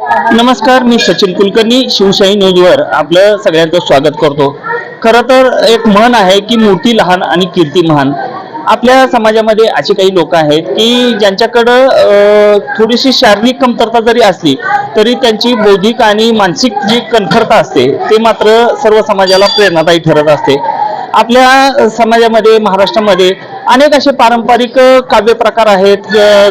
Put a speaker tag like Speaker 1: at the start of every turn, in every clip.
Speaker 1: नमस्कार मी सचिन कुलकर्णी शिवशाही न्यूजवर आपलं सगळ्यांचं स्वागत करतो. खरं तर एक म्हण आहे की मूर्ती लहान आणि कीर्ती महान. आपल्या समाजामध्ये अशी काही लोक आहेत की ज्यांच्याकडं थोडीशी शारीरिक कमतरता जरी असली तरी त्यांची बौद्धिक आणि मानसिक जी कणखरता असते ते मात्र सर्व समाजाला प्रेरणादायी ठरत असते. आपल्या समाजामध्ये महाराष्ट्रामध्ये अनेक असे पारंपरिक काव्य प्रकार आहेत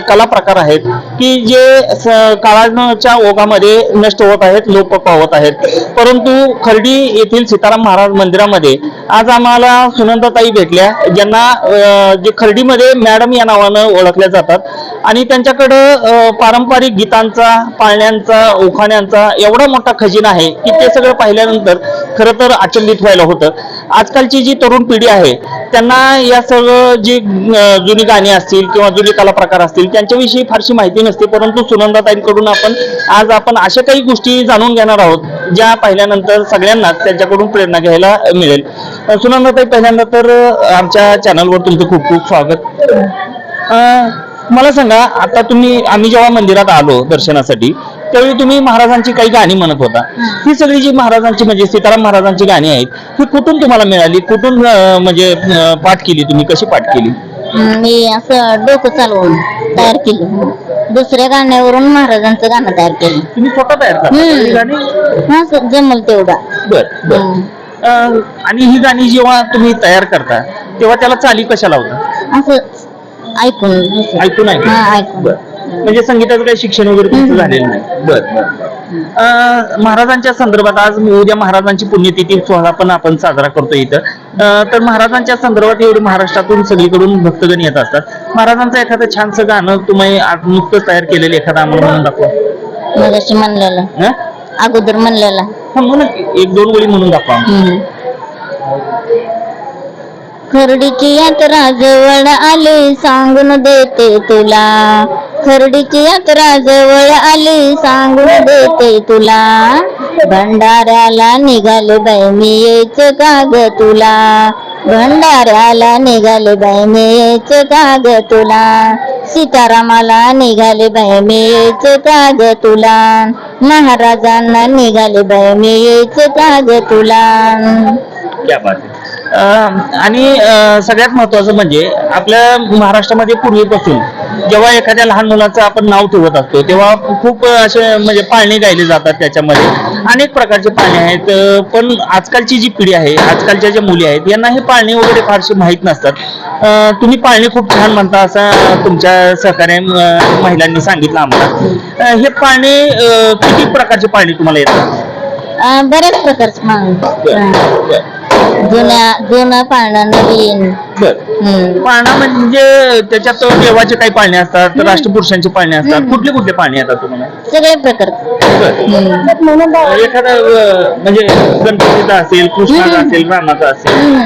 Speaker 1: कला प्रकार आहेत की जे स- काळाच्या ओघामध्ये नष्ट होत आहेत लोप पावत आहेत. परंतु खर्डी येथील सीताराम महाराज मंदिरामध्ये आज आम्हाला सुनंदाताई भेटल्या ज्यांना जे खर्डीमध्ये मॅडम या नावानं ओळखल्या जातात. आणि त्यांच्याकडं पारंपरिक गीतांचा पाळण्यांचा उखाण्यांचा एवढा मोठा खजिना आहे की ते सगळं पाहिल्यानंतर खरं तर अचंबित व्हायला होतं. आजकालची जी तरुण पिढी आहे त्यांना या सगळं जी जुनी गाणी असतील किंवा जुनी कला प्रकार असतील त्यांच्याविषयी फारशी माहिती नसते. परंतु सुनंदाताईंकडून आपण आज आपण अशा काही गोष्टी जाणून घेणार आहोत ज्या पाहिल्यानंतर सगळ्यांनाच त्यांच्याकडून प्रेरणा घ्यायला मिळेल. सुनंदाताई पहिल्यांदा तर आमच्या चॅनलवर तुमचं खूप खूप स्वागत. मला सांगा आता तुम्ही आम्ही जेव्हा मंदिरात आलो दर्शनासाठी त्यावेळी तुम्ही महाराजांची काही गाणी म्हणत होता. ही. सगळी जी महाराजांची म्हणजे सीताराम महाराजांची गाणी आहेत ही कुठून तुम्हाला मिळाली? कुठून अं, म्हणजे अं, पाठ केली तुम्ही? कशी पाठ केली?
Speaker 2: मी असं डोकं चालवून तयार केलं. दुसऱ्या गाण्यावरून महाराजांचं गाणं तयार केलं.
Speaker 1: तुम्ही स्वतः तयार करता?
Speaker 2: हम्म.
Speaker 1: ही गाणी?
Speaker 2: हा असं जमल तेवढा.
Speaker 1: बर बर.
Speaker 2: हम्म.
Speaker 1: अं, आणि ही गाणी जेव्हा तुम्ही तयार करता तेव्हा त्याला चाली कशा लावता
Speaker 2: असं ऐकून.
Speaker 1: ऐकून ऐकून
Speaker 2: ऐकून.
Speaker 1: बर. म्हणजे संगीताचं काही शिक्षण वगैरे तुमचं. झालेलं नाही. बर बर अं, महाराजांच्या संदर्भात आज उद्या महाराजांची पुण्यतिथी सोहळा पण आपण साजरा करतो इथं. अं, तर महाराजांच्या संदर्भात एवढी महाराष्ट्रातून सगळीकडून भक्तगण येत असतात. महाराजांचं एखादं छानसं गाणं तुम्ही आज नुकतंच तयार केलेलं एखादं आम्हाला म्हणून दाखवा.
Speaker 2: मगाशी म्हणलेलं.
Speaker 1: हं?
Speaker 2: अगोदर म्हणलेला.
Speaker 1: हा. एक दोन गोळी म्हणून दाखवा.
Speaker 2: खर्डीची यात्रा जवळ आली सांगून देते तुला. खर्डीची यात्रा जवळ आली सांगून देते तुला. भंडाऱ्याला निघाले बाई मी यायचं का ग तुला? भंडाऱ्याला निघाले बाई मी यायचं का ग तुला? सीतारामाला निघाले बाई मी यायचं का ग तुला? महाराजांना निघाले बाई मी यायचं का ग तुला?
Speaker 1: क्या बात आहे. अं, आणि अं, सगळ्यात महत्वाचं म्हणजे आपल्या महाराष्ट्रामध्ये पूर्वीपासून जेव्हा एखाद्या लहान मुलाचं आपण नाव ठेवत असतो तेव्हा खूप असे म्हणजे पाळणे गायले जातात त्याच्यामध्ये. अनेक प्रकारचे पाळणे आहेत. पण आजकालची जी पिढी आहे आजकालच्या ज्या मुली आहेत यांना हे पाळणे वगैरे फारसे माहीत नसतात. तुम्ही पाळणे खूप छान म्हणता असं तुमच्या सहकार्य महिलांनी सांगितलं आम्हाला. हे पाळणे किती प्रकारचे पाळणे तुम्हाला येतात?
Speaker 2: बऱ्याच प्रकारचे जुन्या जुनं पाळणं नवीन.
Speaker 1: बरं.
Speaker 2: हम्म.
Speaker 1: पाळणा म्हणजे त्याच्यात देवाचे काही पाळणे असतात राष्ट्रपुरुषांचे पाळणे असतात. कुठले कुठले पाळणे येतात तुम्हाला?
Speaker 2: सगळे प्रकार.
Speaker 1: बरं. एखादा अं, म्हणजे गणपतीचा असेल कृष्णाचा. असेल रामाचा असेल.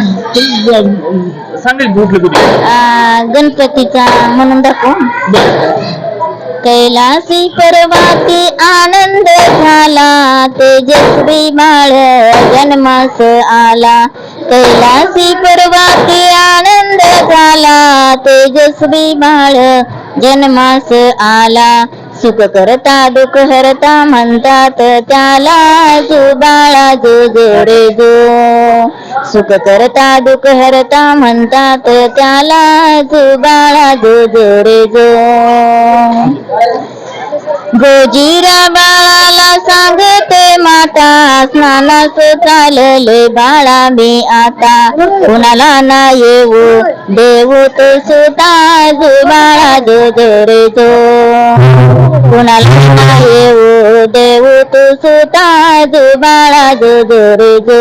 Speaker 1: सांगेल कुठले कुठले?
Speaker 2: गणपतीचा म्हणून दाखव.
Speaker 1: बरं.
Speaker 2: कैलासी पर्वती आनंद झाला तेजस्वी बाळ जन्मास आला. कैलासी पर्वती आनंद झाला तेजस्वी बाळ जन्मास आला. सुख करता दुःख हरता म्हणतात त्याला जो बाळा जो जो रे जो. सुख करता दुःख हरता म्हणतात त्याला तू बाळा जो जो रे जो. गोजीरा बाळाला सांगते माता स्नानास चालले बाळा मी आता कुणाला ना येऊ देऊ तो सुता जो बाळा जो जो रे जो. कुणाला ना येऊ देऊ तो सुता जो बाळा जो जो रे जो.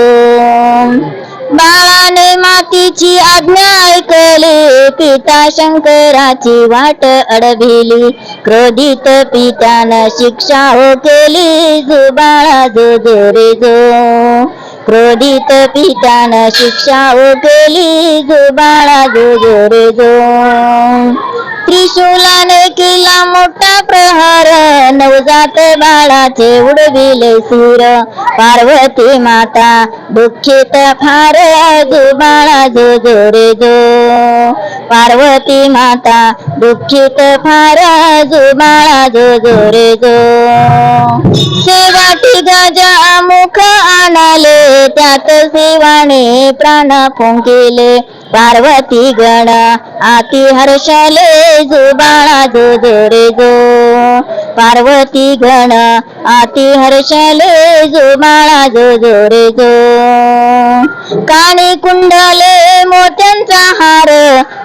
Speaker 2: तिची मातीची आज्ञा ऐकली. पिता शंकराची वाट अडविली. क्रोधित पित्यानं शिक्षा हो केली. जुबाळा जो जो रे जो क्रोधित पित्यानं शिक्षा हो केली. जुबाळा जो जो रे जो त्रिशूलाने केला मोठा प्रहार. नवजात बाळाचे उडविले सूर. पार्वती माता दुःखित फार जो बाळा जो जो रे जो. पार्वती माता दुःखित फार जो बाळा जो जो रे जो. शेवाटी गजा मुख आणाले. त्यात शिवाने प्राण फुंकिले. पार्वती गण आती हर्षले जुबाळा जो जो रे जो. पार्वती गण आती हर्षले जुबाळा जो जो रे जो. काणी कुंडले मोत्यांचा हार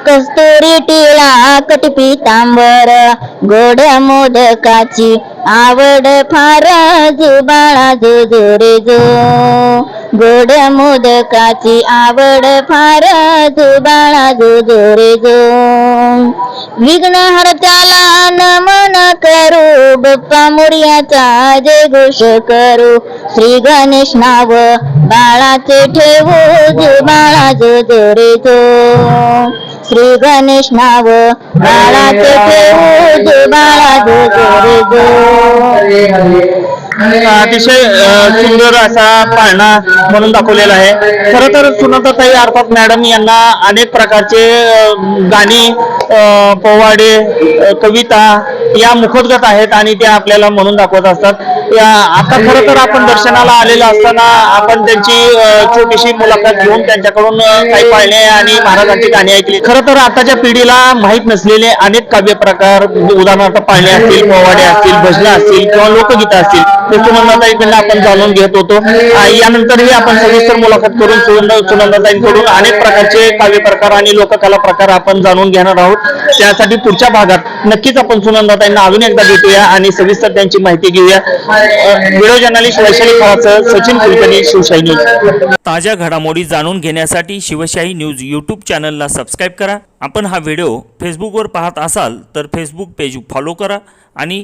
Speaker 2: कस्तुरी टिळा कटपी तांबर. गोड मोदकाची आवड फार जुबाळा जो जो रे जो. गोड मोदकाची आवड फार जो बाळा जो जो रे जो. विघ्न हरताला नमन करू बप्पा मोर्याचा जय घोष करू. श्री गणेश नाव बाळाचे ठेवू जो बाळा जो जो रे जो. श्री गणेश नाव बाळाचे ठेवू जो बाळा जो जो. रे जो
Speaker 1: अतिशय सुंदर असा पाळणा म्हणून दाखवलेला आहे. खरं तर सुनंदाताई अर्थात मॅडम यांना अनेक प्रकारचे गाणी पोवाडे कविता या मुखोद्गत आहेत आणि त्या आपल्याला म्हणून दाखवत असतात. या आता खरं तर आपण दर्शनाला आलेलं असताना आपण त्यांची छोटीशी मुलाखत घेऊन त्यांच्याकडून काही पाळणे आणि महाराजांची गाणी ऐकली. खरं तर आताच्या पिढीला माहीत नसलेले अनेक काव्य प्रकार उदाहरणार्थ पाळणे असतील पोवाडे असतील भजनं असतील किंवा लोकगीतं असतील. सुनंदाताईकडून आपण जाणून घेत होतो. यानंतरही आपण सविस्तर मुलाखत करून सुनंद सुनंदाताईंकडून अनेक प्रकारचे काव्य प्रकार आणि लोककला प्रकार आपण जाणून घेणार आहोत. त्यासाठी पुढच्या भागात नक्कीच आपण सुनंदाताईंना अजून एकदा भेटूया आणि सविस्तर त्यांची माहिती घेऊया. व्हिडिओ जर्नलिस्ट वैशाली खळाचं सचिन कुलकर्णी शिवशाही न्यूज
Speaker 3: ताज्या घडामोडी जाणून घेण्यासाठी शिवशाही न्यूज यूट्यूब चॅनलला सबस्क्राईब करा. आपण हा व्हिडिओ फेसबुकवर पाहत असाल तर फेसबुक पेज फॉलो करा आणि